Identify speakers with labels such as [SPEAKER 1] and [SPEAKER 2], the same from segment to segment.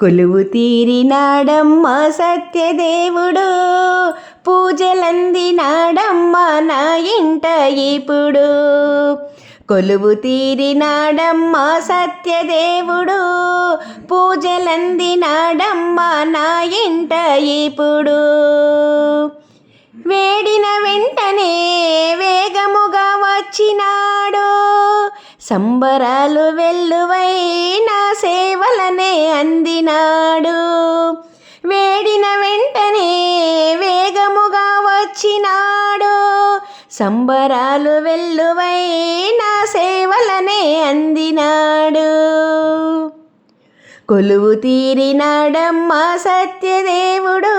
[SPEAKER 1] కొలువు తీరినాడమ్మ సత్యదేవుడు పూజలందినాడమ్మ నా ఇంట ఇప్పుడు కొలువు తీరినాడమ్మ సత్యదేవుడు పూజలందినాడమ్మ నా ఇంట ఇప్పుడు వేడిన వెంటనే వేగముగా వచ్చినాడు సంబరాలు వెళ్ళు అందినాడు. వేడిన వెంటనే వేగముగా వచ్చినాడు. సంబరాలు వెల్లువై నా సేవలనే అందినాడు. కొలువు తీరినాడమ్మ సత్యదేవుడు.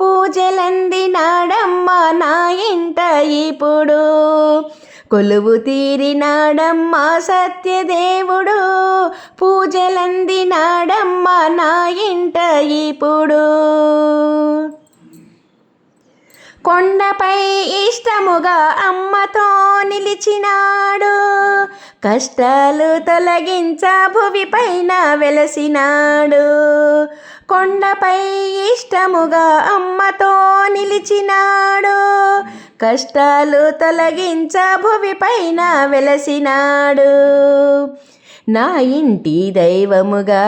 [SPEAKER 1] పూజలందినాడమ్మ నా ఇంట ఇప్పుడు. కొలువు తీరినాడమ్మా సత్యదేవుడు పూజలందినాడమ్మ నా ఇంట ఇప్పుడు కొండపై ఇష్టముగా అమ్మతో నిలిచినాడు. కష్టాలు తొలగించ భువి పైన వెలసినాడు. కొండపై ఇష్టముగా అమ్మతో నిలిచినాడు. కష్టాలు తొలగించ భువి పైన వెలసినాడు. నా ఇంటి దైవముగా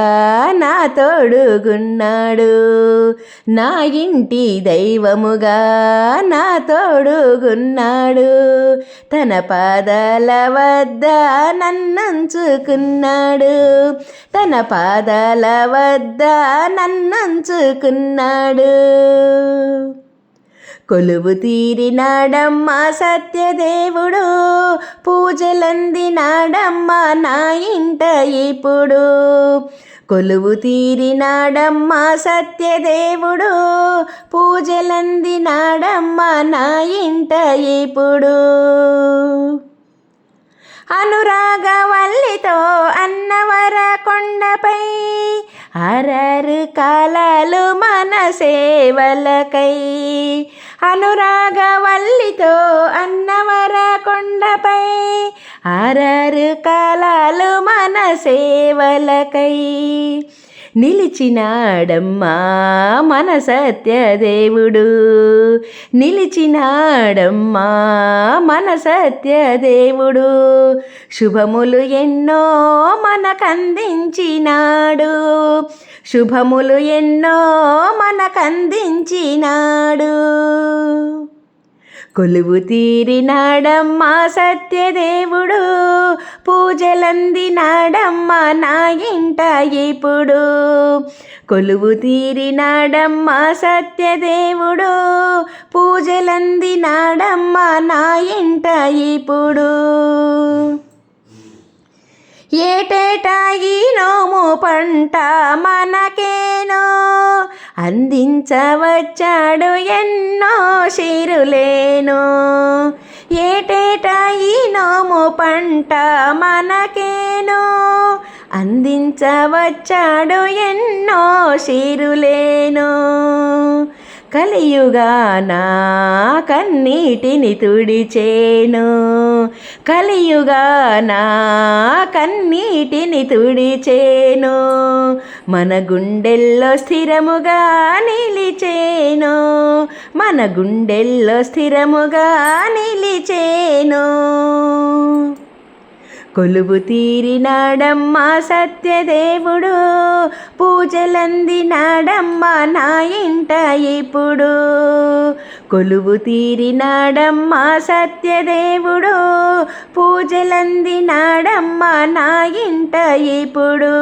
[SPEAKER 1] నా తోడుగున్నాడు. నా ఇంటి దైవముగా నా తోడుగున్నాడు. తన పాదాల వద్ద నన్నంచుకున్నాడు. తన పాదాల వద్ద నన్నంచుకున్నాడు. కొలువు తీరినాడమ్మ సత్యదేవుడు పూజలందినాడమ్మ నా ఇంట ఇప్పుడు. కొలువు తీరినాడమ్మ సత్యదేవుడు పూజలందినాడమ్మ నా ఇంట ఇప్పుడు. అనురాగవల్లితో అన్నవర కొండపై అరరు కాలాలు మన సేవలకై అనురాగవల్లితో అన్నవర కొండపై అరరు కాలాలు మన సేవలకై నిలిచినాడమ్మా మన సత్యదేవుడు. నిలిచినాడమ్మా మన సత్యదేవుడు. శుభములు ఎన్నో మనకందించినాడు. శుభములు ఎన్నో మనకందించినాడు కొలువు తీరినాడమ్మా సత్యదేవుడు పూజలందినాడమ్మా నా ఇంట ఇప్పుడు. కొలువు తీరినాడమ్మా సత్యదేవుడు పూజలందినాడమ్మా నా ఇంట ఇప్పుడు. ఏటేటా ఈ నోము పంట మనకేనో అందించవచ్చాడు ఎన్నో శిరులేను. ఏటేటా ఈ నోము పంట మనకేను. అందించవచ్చాడు ఎన్నో శిరులేను. కలియుగానా కన్నీటిని తుడిచేను. కలియుగానా కన్నీటిని తుడిచేను. మన గుండెల్లో స్థిరముగా నిలిచేను. మన గుండెల్లో స్థిరముగా నిలిచేను. కొలువు తీరినాడమ్మా సత్యదేవుడు. పూజలందినాడమ్మా నా ఇంట ఇప్పుడు. కొలువు తీరినాడమ్మా సత్యదేవుడు. పూజలందినాడమ్మా నా ఇంట ఇప్పుడు.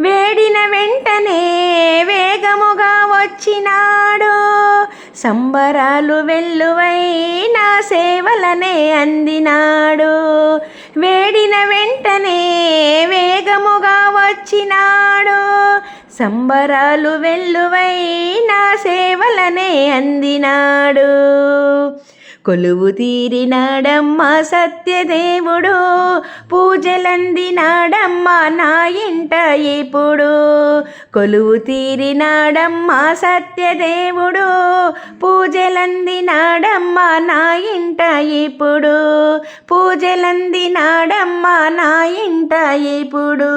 [SPEAKER 1] వేడిన వెంటనే వేగముగా వచ్చినా సంబరాలు వెల్లువై నా సేవలనే అందినాడు. వేడిన వెంటనే వేగముగా వచ్చినాడు. సంబరాలు వెల్లువై నా సేవలనే అందినాడు. కొలువు తీరినాడమ్మ సత్యదేవుడు పూజలందినాడమ్మ నా ఇంట ఇప్పుడు. కొలువు తీరినాడమ్మ సత్యదేవుడు పూజలందినాడమ్మ నా ఇంట ఇప్పుడు. పూజలందినాడమ్మ నా ఇంట ఇప్పుడు.